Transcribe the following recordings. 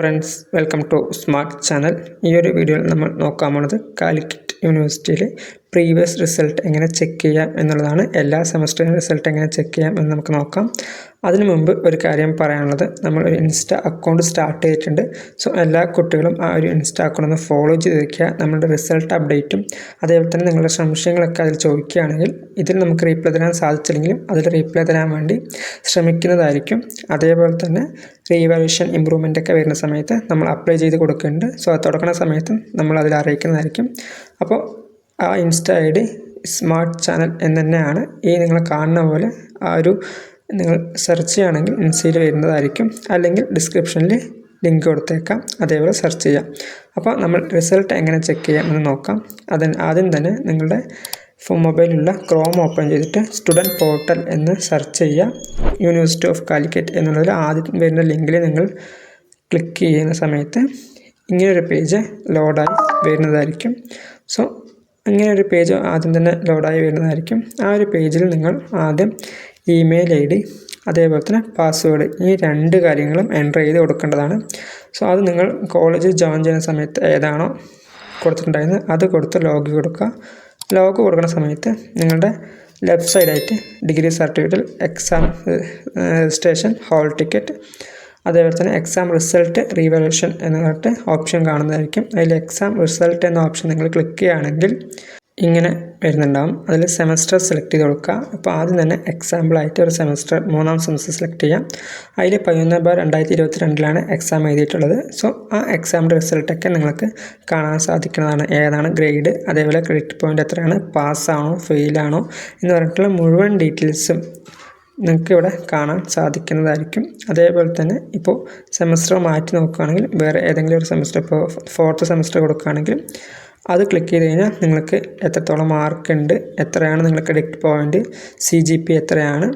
Friends welcome to smart channel ഈ ഒരു വീഡിയോയിൽ നമ്മൾ നോക്കാൻ പോണത് കാലിക്കറ്റ് യൂണിവേഴ്സിറ്റിയിലെ പ്രീവിയസ് റിസൾട്ട് എങ്ങനെ ചെക്ക് ചെയ്യാം എന്നുള്ളതാണ്. എല്ലാ സെമസ്റ്ററിലും റിസൾട്ട് എങ്ങനെ ചെക്ക് ചെയ്യാം എന്ന് നമുക്ക് നോക്കാം. അതിനു മുമ്പ് ഒരു കാര്യം പറയാനുള്ളത്. നമ്മൾ ഒരു ഇൻസ്റ്റ അക്കൗണ്ട് സ്റ്റാർട്ട് ചെയ്തിട്ടുണ്ട്. സോ എല്ലാ കുട്ടികളും ആ ഒരു ഇൻസ്റ്റ അക്കൗണ്ട് ഒന്ന് ഫോളോ ചെയ്ത് വയ്ക്കുക നമ്മുടെ റിസൾട്ട് അപ്ഡേറ്റും അതേപോലെ തന്നെ നിങ്ങളുടെ സംശയങ്ങളൊക്കെ അതിൽ ചോദിക്കുകയാണെങ്കിൽ ഇതിൽ നമുക്ക് റീപ്ലൈ തരാൻ സാധിച്ചില്ലെങ്കിലും അതിൽ റീപ്ലൈ തരാൻ വേണ്ടി ശ്രമിക്കുന്നതായിരിക്കും. അതേപോലെ തന്നെ റീവാലുവേഷൻ ഇമ്പ്രൂവ്മെന്റ് ഒക്കെ വരുന്ന സമയത്ത് നമ്മൾ അപ്ലൈ ചെയ്ത് കൊടുക്കുന്നുണ്ട്. സോ അത് തുടങ്ങുന്ന സമയത്ത് നമ്മൾ അതിൽ അറിയിക്കുന്നതായിരിക്കും. അപ്പോൾ ആ insta I D smart channel എന്ന് തന്നെയാണ് ഈ നിങ്ങൾ കാണുന്ന പോലെ ആ ഒരു നിങ്ങൾ സെർച്ച് ചെയ്യുകയാണെങ്കിൽ ഇൻസ്റ്റയിൽ വരുന്നതായിരിക്കും. അല്ലെങ്കിൽ ഡിസ്ക്രിപ്ഷനിൽ ലിങ്ക് കൊടുത്തേക്കാം. അതേപോലെ സെർച്ച് ചെയ്യാം. അപ്പോൾ നമ്മൾ റിസൾട്ട് എങ്ങനെ ചെക്ക് ചെയ്യാം എന്ന് നോക്കാം. അതിന് ആദ്യം തന്നെ നിങ്ങളുടെ ഫോൺ മൊബൈലിലുള്ള ക്രോം ഓപ്പൺ ചെയ്തിട്ട് സ്റ്റുഡന്റ് പോർട്ടൽ എന്ന് സെർച്ച് ചെയ്യുക. യൂണിവേഴ്സിറ്റി ഓഫ് കാലിക്കറ്റ് എന്നുള്ളതിൽ ആദ്യം വരുന്ന ലിങ്കിൽ നിങ്ങൾ ക്ലിക്ക് ചെയ്യുന്ന സമയത്ത് ഇങ്ങനൊരു പേജ് ലോഡായി വരുന്നതായിരിക്കും. സോ ഇങ്ങനെ ഒരു പേജ് ആദ്യം തന്നെ ലോഡായി വരുന്നതായിരിക്കും. ആ ഒരു പേജിൽ നിങ്ങൾ ആദ്യം ഇമെയിൽ ഐ ഡി അതേപോലെ തന്നെ പാസ്വേഡ് ഈ രണ്ട് കാര്യങ്ങളും എന്റർ ചെയ്ത് കൊടുക്കേണ്ടതാണ്. സോ അത് നിങ്ങൾ കോളേജിൽ ജോയിൻ ചെയ്യുന്ന സമയത്ത് ഏതാണോ കൊടുത്തിട്ടുണ്ടായിരുന്നത് അത് കൊടുത്ത് ലോഗ് കൊടുക്കുക. ലോഗ് കൊടുക്കുന്ന സമയത്ത് നിങ്ങളുടെ ലെഫ്റ്റ് സൈഡായിട്ട് ഡിഗ്രി സർട്ടിഫിക്കറ്റിൽ എക്സാം രജിസ്ട്രേഷൻ ഹോൾ ടിക്കറ്റ് അതേപോലെ തന്നെ എക്സാം റിസൾട്ട് റീവാലുവേഷൻ എന്ന് പറഞ്ഞിട്ട് ഓപ്ഷൻ കാണുന്നതായിരിക്കും. അതിൽ എക്സാം റിസൾട്ട് എന്ന ഓപ്ഷൻ നിങ്ങൾ ക്ലിക്ക് ചെയ്യുകയാണെങ്കിൽ ഇങ്ങനെ വരുന്നുണ്ടാവും. അതിൽ സെമസ്റ്റർ സെലക്ട് ചെയ്ത് കൊടുക്കുക. അപ്പോൾ ആദ്യം തന്നെ എക്സാമ്പിളായിട്ട് ഒരു സെമസ്റ്റർ മൂന്നാം സെമസ്റ്റർ സെലക്ട് ചെയ്യാം. അതിൽ പതിനൊന്ന് ബാർ രണ്ടായിരത്തി ഇരുപത്തി രണ്ടിലാണ് എക്സാം എഴുതിയിട്ടുള്ളത് സോ ആ എക്സാമിന്റെ റിസൾട്ടൊക്കെ നിങ്ങൾക്ക് കാണാൻ സാധിക്കുന്നതാണ്. ഏതാണ്? ഗ്രേഡ് അതേപോലെ ക്രെഡിറ്റ് പോയിന്റ് എത്രയാണ്? പാസ്സാണോ ഫെയിലാണോ എന്ന് പറഞ്ഞിട്ടുള്ള മുഴുവൻ ഡീറ്റെയിൽസും നിങ്ങൾക്ക് ഇവിടെ കാണാൻ സാധിക്കുന്നതായിരിക്കും. അതേപോലെ തന്നെ ഇപ്പോൾ സെമസ്റ്റർ മാറ്റി നോക്കുകയാണെങ്കിൽ വേറെ ഏതെങ്കിലും ഒരു സെമസ്റ്റർ ഇപ്പോൾ ഫോർത്ത് സെമസ്റ്റർ കൊടുക്കുകയാണെങ്കിൽ അത് ക്ലിക്ക് ചെയ്ത് കഴിഞ്ഞാൽ നിങ്ങൾക്ക് എത്രത്തോളം മാർക്ക് ഉണ്ട് എത്രയാണ് നിങ്ങൾക്ക് credit point C G P എത്രയാണ്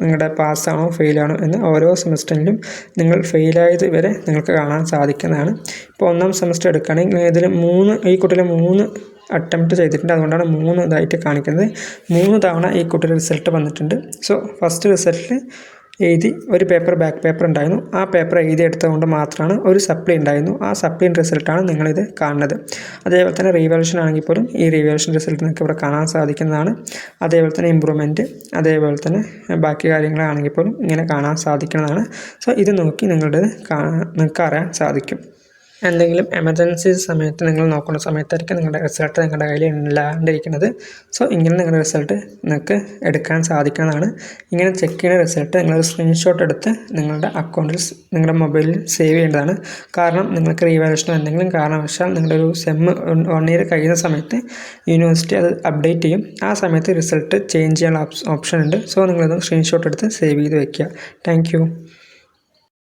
നിങ്ങളുടെ പാസ്സാണോ ഫെയിലാണോ എന്ന് ഓരോ സെമസ്റ്ററിലും നിങ്ങൾ ഫെയിലായത് വരെ നിങ്ങൾക്ക് കാണാൻ സാധിക്കുന്നതാണ്. ഇപ്പോൾ ഒന്നാം സെമസ്റ്റർ എടുക്കുകയാണെങ്കിൽ ഇതിൽ മൂന്ന് ഈ കുട്ടിയിൽ മൂന്ന് അറ്റംപ്റ്റ് ചെയ്തിട്ടുണ്ട്. അതുകൊണ്ടാണ് മൂന്ന് ഇതായിട്ട് കാണിക്കുന്നത്. മൂന്ന് തവണ ഈ കുട്ടിയുടെ റിസൾട്ട് വന്നിട്ടുണ്ട്. സോ ഫസ്റ്റ് റിസൾട്ടിൽ എഴുതി ഒരു പേപ്പർ ബാക്ക് പേപ്പർ ഉണ്ടായിരുന്നു. ആ പേപ്പർ എഴുതി എടുത്തതുകൊണ്ട് മാത്രമാണ് ഒരു സപ്ലി ഉണ്ടായിരുന്നു. ആ സപ്ലിന്റെ റിസൾട്ടാണ് നിങ്ങളിത് കാണുന്നത്. അതേപോലെ തന്നെ റീവാലുവേഷൻ ആണെങ്കിൽ പോലും ഈ റീവാലുവേഷൻ റിസൾട്ട് നിങ്ങൾക്ക് ഇവിടെ കാണാൻ സാധിക്കുന്നതാണ്. അതേപോലെ തന്നെ ഇമ്പ്രൂവ്മെന്റ് അതേപോലെ തന്നെ ബാക്കി കാര്യങ്ങളാണെങ്കിൽ പോലും ഇങ്ങനെ കാണാൻ സാധിക്കുന്നതാണ്. സോ ഇത് നോക്കി നിങ്ങളുടെ നിങ്ങൾക്ക് അറിയാൻ സാധിക്കും. എന്തെങ്കിലും എമർജൻസി സമയത്ത് നിങ്ങൾ നോക്കുന്ന സമയത്തായിരിക്കും നിങ്ങളുടെ റിസൾട്ട് നിങ്ങളുടെ കയ്യിൽ ഇല്ലാണ്ടിരിക്കുന്നത്. സോ ഇങ്ങനെ നിങ്ങളുടെ റിസൾട്ട് നിങ്ങൾക്ക് എടുക്കാൻ സാധിക്കുന്നതാണ്. ഇങ്ങനെ ചെക്ക് ചെയ്യുന്ന റിസൾട്ട് നിങ്ങൾ സ്ക്രീൻഷോട്ട് എടുത്ത് നിങ്ങളുടെ അക്കൗണ്ടിൽ നിങ്ങളുടെ മൊബൈലിൽ സേവ് ചെയ്യേണ്ടതാണ്. കാരണം നിങ്ങൾക്ക് റീവാലേഷൻ എന്തെങ്കിലും കാരണവശാൽ നിങ്ങളുടെ ഒരു സെം വൺ ഇയർ കഴിയുന്ന സമയത്ത് യൂണിവേഴ്സിറ്റി അത് അപ്ഡേറ്റ് ചെയ്യും. ആ സമയത്ത് റിസൾട്ട് ചേഞ്ച് ചെയ്യാനുള്ള ഓപ്ഷൻ ഉണ്ട്. സോ നിങ്ങളത് സ്ക്രീൻഷോട്ട് എടുത്ത് സേവ് ചെയ്ത് വയ്ക്കുക താങ്ക്